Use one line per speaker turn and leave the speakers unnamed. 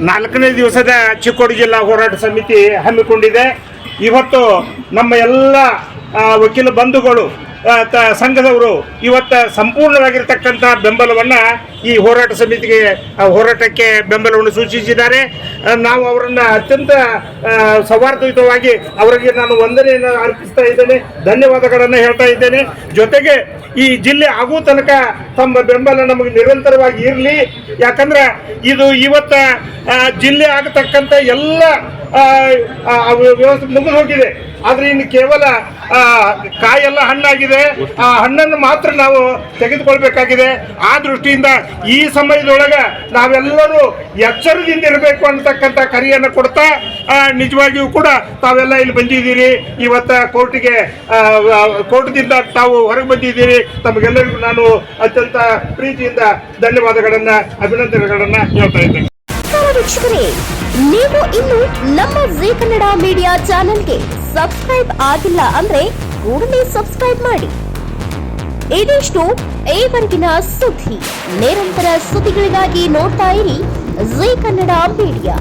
ನಾಲ್ಕನೇ ದಿವಸದ ಚಿಕ್ಕೋಡಿ ಜಿಲ್ಲಾ ಹೋರಾಟ ಸಮಿತಿ ಹಮ್ಮಿಕೊಂಡಿದೆ. ಇವತ್ತು ನಮ್ಮ ಎಲ್ಲ ವಕೀಲ ಬಂಧುಗಳು ಸಂಘದವರು ಇವತ್ತ ಸಂಪೂರ್ಣವಾಗಿರ್ತಕ್ಕಂಥ ಬೆಂಬಲವನ್ನ ಈ ಹೋರಾಟ ಸಮಿತಿಗೆ ಹೋರಾಟಕ್ಕೆ ಬೆಂಬಲವನ್ನು ಸೂಚಿಸಿದ್ದಾರೆ. ನಾವು ಅವರನ್ನ ಅತ್ಯಂತ ಸೌಹಾರ್ದಯುತವಾಗಿ ಅವರಿಗೆ ನಾನು ವಂದನೆಯನ್ನು ಅರ್ಪಿಸ್ತಾ ಇದ್ದೇನೆ, ಧನ್ಯವಾದಗಳನ್ನು ಹೇಳ್ತಾ ಇದ್ದೇನೆ. ಜೊತೆಗೆ ಈ ಜಿಲ್ಲೆ ಆಗುವ ತನಕ ತಮ್ಮ ಬೆಂಬಲ ನಮಗೆ ನಿರಂತರವಾಗಿ ಇರಲಿ. ಯಾಕಂದ್ರೆ ಇದು ಇವತ್ತ ಜಿಲ್ಲೆ ಆಗತಕ್ಕಂಥ ಎಲ್ಲ ವ್ಯವಸ್ಥೆ ಮುಗಿದು ಹೋಗಿದೆ. ಆದರೆ ಇನ್ನು ಕೇವಲ ಕಾಯೆಲ್ಲ ಹಣ್ಣಾಗಿದೆ. ಆ ಹಣ್ಣನ್ನು ಮಾತ್ರ ನಾವು ತೆಗೆದುಕೊಳ್ಬೇಕಾಗಿದೆ. ಆ ದೃಷ್ಟಿಯಿಂದ ಈ ಸಮಯದೊಳಗೆ ನಾವೆಲ್ಲರೂ ಎಚ್ಚರದಿಂದ ಇರಬೇಕು ಅಂತಕ್ಕಂಥ ಕರೆಯನ್ನು ಕೊಡ್ತಾ ನಿಜವಾಗಿಯೂ ಕೂಡ ತಾವೆಲ್ಲ ಇಲ್ಲಿ ಬಂದಿದ್ದೀರಿ. ಇವತ್ತ ಕೋರ್ಟಿಗೆ ಕೋರ್ಟ್ದಿಂದ ತಾವು ಹೊರಗೆ ಬಂದಿದ್ದೀರಿ. ತಮಗೆಲ್ಲರಿಗೂ ನಾನು ಅತ್ಯಂತ ಪ್ರೀತಿಯಿಂದ ಧನ್ಯವಾದಗಳನ್ನ ಅಭಿನಂದನೆಗಳನ್ನ ಹೇಳ್ತಾ ಇದ್ದೇನೆ.
ವೀಕ್ಷಕರೇ ನೀವು ಇನ್ನು ನಮ್ಮ ಜೀ ಕನ್ನಡ ಮೀಡಿಯಾ ಚಾನೆಲ್ಗೆ ಸಬ್ಸ್ಕ್ರೈಬ್ ಆಗಿಲ್ಲ ಅಂದ್ರೆ ಕೂಡಲೇ ಸಬ್ಸ್ಕ್ರೈಬ್ ಮಾಡಿ. ಇದಿಷ್ಟು ಈವರೆಗಿನ ಸುದ್ದಿ. ನಿರಂತರ ಸುದ್ದಿಗಳಿಗಾಗಿ ನೋಡ್ತಾ ಇರಿ. ಜೀ ಕನ್ನಡ ಮೀಡಿಯಾ